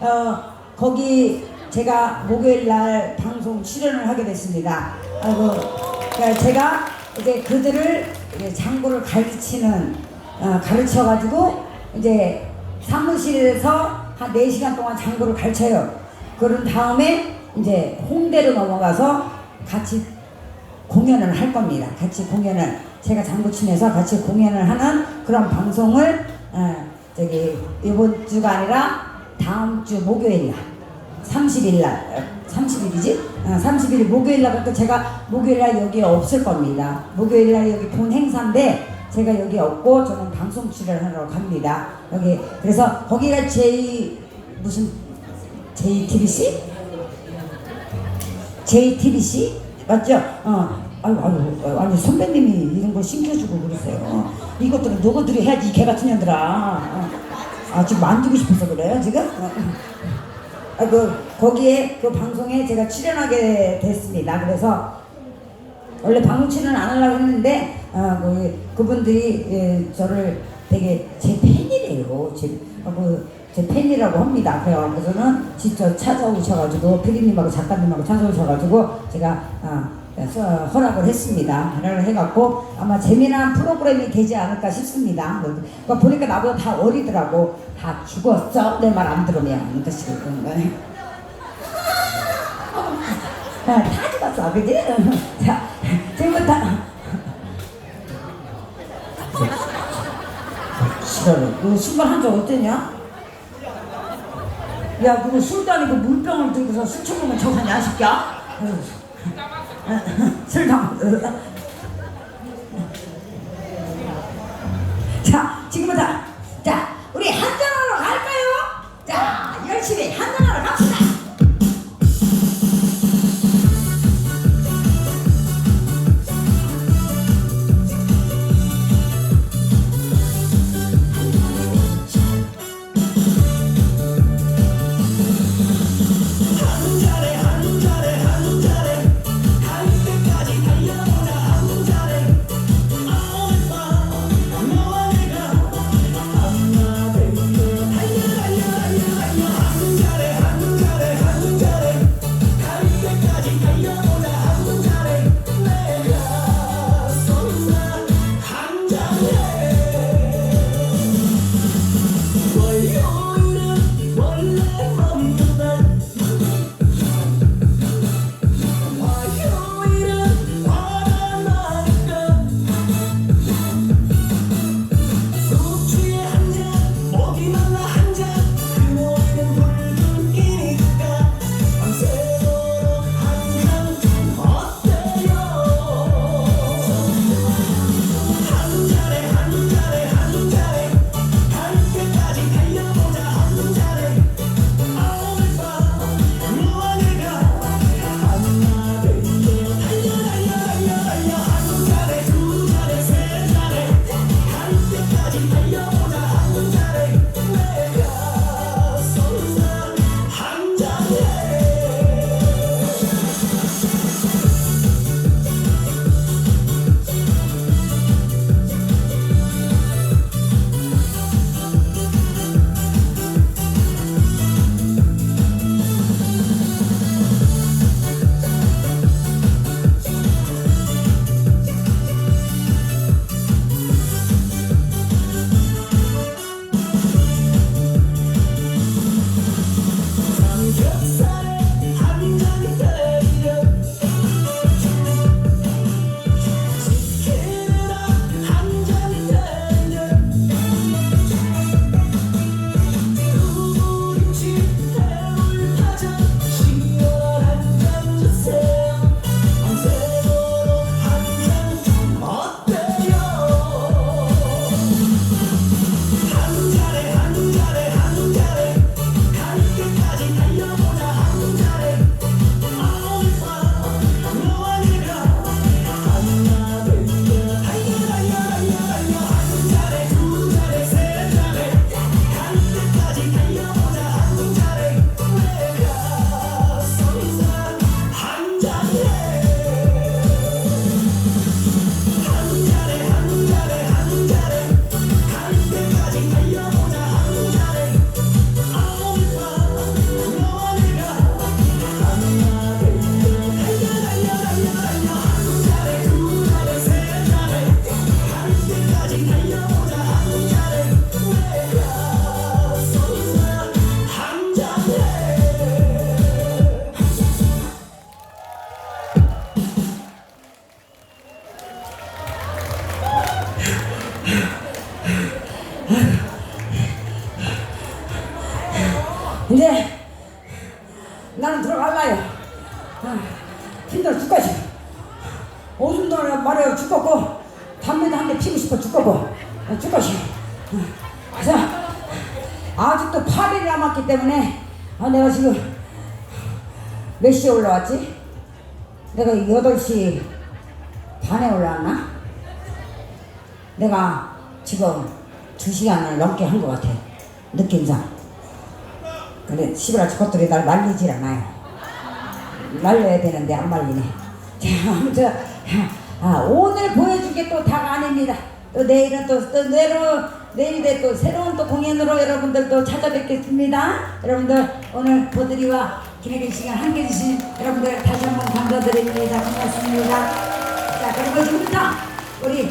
어, 거기 제가 목요일 날 방송 출연을 하게 됐습니다. 아이고, 그러니까 제가 이제 그들을 이제 장구를 가르치는, 어, 가르쳐가지고 이제 사무실에서 한 4시간 동안 장구를 가르쳐요. 그런 다음에 이제 홍대로 넘어가서 같이 공연을 할 겁니다. 같이 공연을 제가 장구치면서 같이 공연을 하는 그런 방송을 어, 저기 이번 주가 아니라 다음 주 목요일 날 30일 날 어, 30일이지? 어, 30일 목요일 날 그러니까 제가 목요일 날 여기 없을 겁니다. 목요일 날 여기 본 행사인데 제가 여기 없고 저는 방송 출연하러 갑니다. 여기 그래서 거기가 J 무슨 JTBC? JTBC 맞죠? 어. 아유, 아유, 아니 선배님이 이런 걸 신겨주고 그러세요. 어. 이것들은 너희들이 해야지 이 개 같은 년들아. 어. 아 지금 만지고 싶어서 그래요 지금? 어. 아, 그 거기에 그 방송에 제가 출연하게 됐습니다. 그래서 원래 방송 출연 안 하려고 했는데 어, 그, 그분들이 예, 저를 되게 제 팬이래요. 제, 어, 그, 제 팬이라고 합니다. 그래서 직접 찾아오셔가지고 피디님하고 작가님하고 찾아오셔가지고 제가 어, 그래서 허락을 했습니다. 허락을 해갖고 아마 재미난 프로그램이 되지 않을까 싶습니다. 그러니까 보니까 나보다 다 어리더라고. 다 죽었어. 내 말 안 들으면. 이것이 그런 거네. 아, 다 죽었어, 그지? 자, 지금부터. 싫어요. 너 신발 한 적 어땠냐? 야, 그거 술도 아니고 물병을 들고서 술 처먹으면 저거냐, 새끼야? 술 당. 자, 지금부터. 자, 우리 한잔하러 갈까요? 자, 열심히 한잔하러 갑시다. 이제 나는 들어갈라요. 아, 힘들어 죽겠어. 오줌도 말해요 죽겠고 담배도 한대 피고 싶어 죽겠고 죽겠어. 아, 그래서 아, 아직도 8일이 남았기 때문에 아, 내가 지금 몇 시에 올라왔지? 내가 8시 반에 올라왔나? 내가 지금 2시간을 넘게 한 것 같아. 느낌상 근데 시부라치 것들이 날 말리질 않아요. 말려야 되는데 안 말리네. 자 아무튼 아, 오늘 보여줄 게또 다가 아닙니다. 또 내일은 또, 또 내로 내일에 또 새로운 또 공연으로 여러분들 또 찾아뵙겠습니다. 여러분들 오늘 보드리와 기내긴 시간 함께 해주신 여러분들 다시 한번 감사드립니다. 고맙습니다. 자 그리고 지금부터 우리